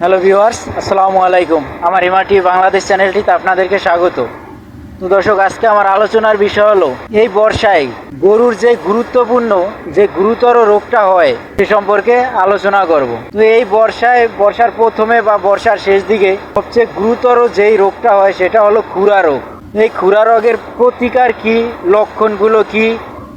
Hello viewers, আসসালামু আলাইকুম। আমার এমআরটি বাংলাদেশ চ্যানেলটিতে আপনাদেরকে স্বাগত। তো দর্শক, আজকে আমার আলোচনার বিষয় হলো, এই বর্ষায় গরুর যে গুরুত্বপূর্ণ, যে গুরুতর রোগটা হয়, সে সম্পর্কে আলোচনা করব। তো এই বর্ষায়, বর্ষার প্রথমে বা বর্ষার শেষ দিকে সবচেয়ে গুরুতর যেই রোগটা হয়, সেটা হলো খুরা রোগ। এই খুরা রোগের প্রতিকার কি, লক্ষণগুলো কি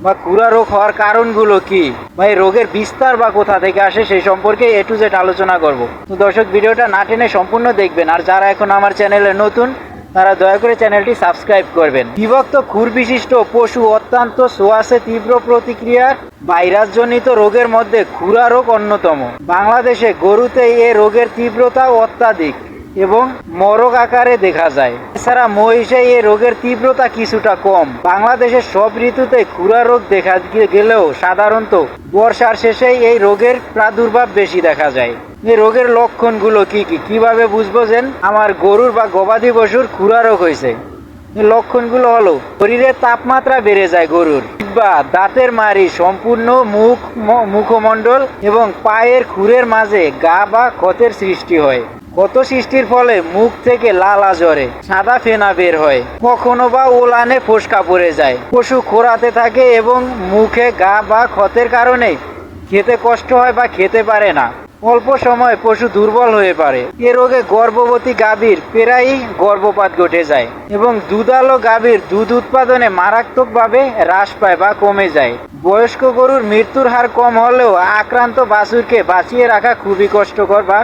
বা খুরা রোগ হওয়ার কারণগুলো কি? বা এই রোগের বিস্তার বা কোথা থেকে আসে সেই সম্পর্কে এ টু জেড আলোচনা করব। তো দর্শক, ভিডিওটা না টেনে সম্পূর্ণ দেখবেন। আর যারা এখন আমার চ্যানেলে নতুন, তারা দয়া করে চ্যানেলটি সাবস্ক্রাইব করবেন। বিভক্ত খুর বিশিষ্ট পশু অত্যন্ত সোয়াসে তীব্র প্রতিক্রিয়ার ভাইরাসজনিত রোগের মধ্যে খুরা রোগ অন্যতম। বাংলাদেশে গরুতে এ রোগের তীব্রতা অত্যাধিক। এবং মরক আকারে দেখা যায়। এছাড়া মহিষে এই রোগের তীব্রতা কিছুটা কম। বাংলাদেশের সব ঋতুতে খুরা রোগ দেখা গেলেও সাধারণত বর্ষার শেষে এই রোগের প্রাদুর্ভাব বেশি দেখা যায়। এই রোগের লক্ষণগুলো কি কি? কীভাবে বুঝব যে আমার গরুর বা গবাদি পশুর খুরা রোগ হয়েছে? লক্ষণগুলো হলো শরীরের তাপমাত্রা বেড়ে যায় গরুর। বা দাঁতের মারি সম্পূর্ণ মুখ মুখমণ্ডল এবং পায়ের খুরের মাঝে গা বা ক্ষতের সৃষ্টি হয়। ক্ষত সৃষ্টির ফলে মুখ থেকে লালা জ্বরে, সাদা ফেনা বের হয়। কখনো বা ওলানে ফোসকা পড়ে যায়। পশু খোরাতে থাকে এবং মুখে গা বা ক্ষতের কারণে খেতে কষ্ট হয় বা খেতে পারে না। অল্প সময় পশু দুর্বল হয়ে পারে এ রোগে গর্ভবতী গাভীর প্রায়ই গর্ভপাত ঘটে যায় এবং দুধালো গাভীর দুধ উৎপাদনে মারাত্মকভাবে হ্রাস পায় বা কমে যায়। বয়স্ক গরুর মৃত্যুর হার কম হলেও আক্রান্ত বাছুরকে বাঁচিয়ে রাখা খুবই কষ্টকর বা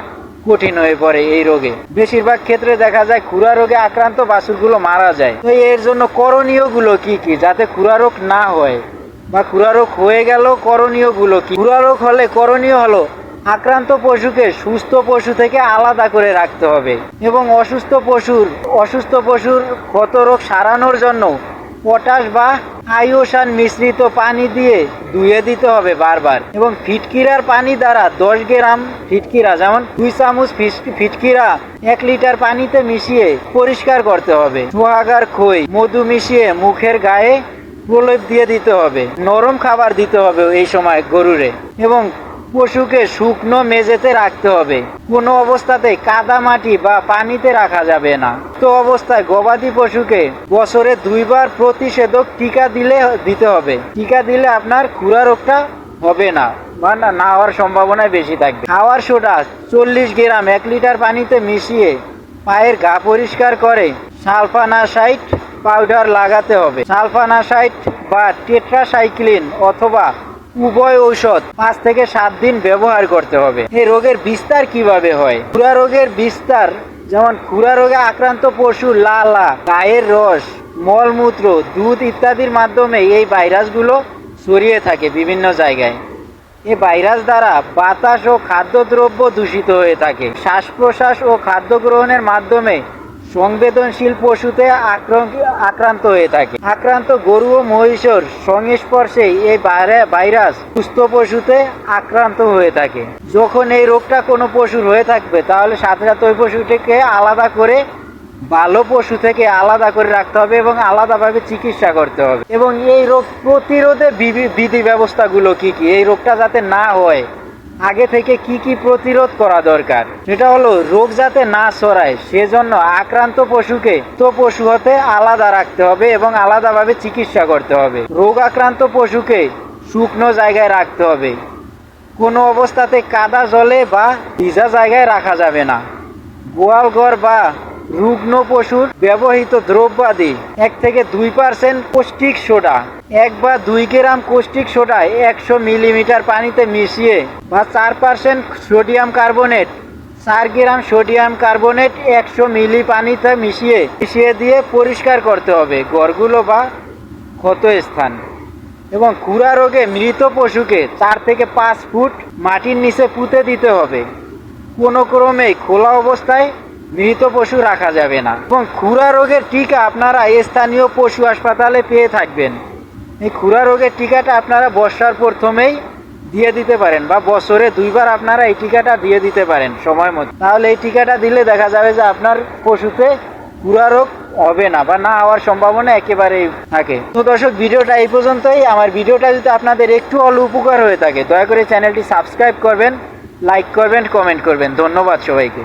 কঠিন হয়ে পড়ে এই রোগে। বেশিরভাগ ক্ষেত্রে দেখা যায় খুরা রোগে আক্রান্ত বাছুরগুলো মারা যায়। তো এর জন্য করণীয়গুলো কি কি, যাতে খুরা রোগ না হয়? বা খুরা রোগ হয়ে গেল করণীয়গুলো কি? খুরা রোগ হলে করণীয় হলো আক্রান্ত পশুকে সুস্থ পশু থেকে আলাদা করে রাখতে হবে এবং অসুস্থ পশুর অসুস্থ পশুর ক্ষত রোগ সারানোর জন্য পটাশ বা আয়োসান মিশ্রিত পানি দিয়ে ধুয়ে দিতে হবে বারবার। এবং ফিটকিরার পানি দ্বারা দশ গ্রাম ফিটকিরা, যেমন দুই চামচ ফিটকিরা এক লিটার পানিতে মিশিয়ে পরিষ্কার করতে হবে। সোহাগার খই, মধু মিশিয়ে মুখের গায়ে প্রলেপ দিয়ে দিতে হবে। নরম খাবার দিতে হবে এই সময় গরুরে। এবং পশুকে শুকনো মেঝেতে রাখতে হবে। কোনো অবস্থাতে কাদা মাটি বা পানিতে রাখা যাবে না। তো অবস্থায় গবাদি পশুকে বছরে দুইবার প্রতিষেধক টিকা দিলে, দিতে হবে। টিকা দিলে আপনার খুরা রোগটা হবে না, বা না হওয়ার সম্ভাবনাই বেশি থাকবে। খাওয়ার সোডা চল্লিশ গ্রাম এক লিটার পানিতে মিশিয়ে পায়ের গা পরিষ্কার করে সালফানাসাইট পাউডার লাগাতে হবে। সালফানাসাইট বা টেট্রাসাইক্লিন অথবা উভয় ঔষধ পাঁচ থেকে সাত দিন ব্যবহার করতে হবে। এই রোগের বিস্তার কীভাবে হয়? খুরা রোগের বিস্তার যেমন খুরা রোগে আক্রান্ত পশু লালা, গায়ের রস, মলমূত্র, দুধ ইত্যাদির মাধ্যমে এই ভাইরাসগুলো ছড়িয়ে থাকে বিভিন্ন জায়গায়। এ ভাইরাস দ্বারা বাতাস ও খাদ্যদ্রব্য দূষিত হয়ে থাকে। শ্বাস প্রশ্বাস ও খাদ্য গ্রহণের মাধ্যমে সংবেদনশীল পশুতে আক্রান্ত হয়ে থাকে। আক্রান্ত গরু ও মহিষের সংস্পর্শে এই ভাইরাস সুস্থ পশুতে আক্রান্ত হয়ে থাকে। যখন এই রোগটা কোনো পশুর হয়ে থাকবে, তাহলে সাথে সাথে ওই পশুটিকে আলাদা করে ভালো পশু থেকে আলাদা করে রাখতে হবে এবং আলাদাভাবে চিকিৎসা করতে হবে। এবং এই রোগ প্রতিরোধে বিধি ব্যবস্থাগুলো কি কি? এই রোগটা যাতে না হয় আগে থেকে কি কি প্রতিরোধ করা দরকার? সেটা হলো রোগ যাতে না ছড়ায়, সেজন্য আক্রান্ত পশুকে তো পশু হতে আলাদা রাখতে হবে এবং আলাদাভাবে চিকিৎসা করতে হবে। রোগ আক্রান্ত পশুকে শুকনো জায়গায় রাখতে হবে। কোনো অবস্থাতে কাদা জলে বা ভিজা জায়গায় রাখা যাবে না। গোয়াল ঘর বা রুগ্ন পশুর ব্যবহৃত দ্রব্যাদি এক থেকে দুই পার্সেন্ট কোষ্টিক সোডা। এক বা দুই গ্রাম কোষ্টিক সোডা একশো মিলিমিটার পানিতে মিশিয়ে বা চার পার্সেন্ট সোডিয়াম কার্বনেট, চার গ্রাম সোডিয়াম কার্বনেট একশো মিলি পানিতে মিশিয়ে মিশিয়ে দিয়ে পরিষ্কার করতে হবে গড়গুলো বা ক্ষত স্থান এবং খুরা রোগে মৃত পশুকে চার থেকে পাঁচ ফুট মাটির নিচে পুঁতে দিতে হবে। কোনো ক্রমেই খোলা অবস্থায় মৃত পশু রাখা যাবে না। এবং খুরা রোগের টিকা আপনারা স্থানীয় পশু হাসপাতালে পেয়ে থাকবেন। এই খুরা রোগের টিকাটা আপনারা বর্ষার প্রথমেই দিয়ে দিতে পারেন বা বছরে দুইবার আপনারা এই টিকাটা দিয়ে দিতে পারেন সময় মতো। তাহলে এই টিকাটা দিলে দেখা যাবে যে আপনার পশুতে খুরা রোগ হবে না বা না হওয়ার সম্ভাবনা একেবারেই থাকে। তো দর্শক, ভিডিওটা এই পর্যন্তই। আমার ভিডিওটা যদি আপনাদের একটু হলে উপকার হয়ে থাকে, দয়া করে চ্যানেলটি সাবস্ক্রাইব করবেন, লাইক করবেন, কমেন্ট করবেন। ধন্যবাদ সবাইকে।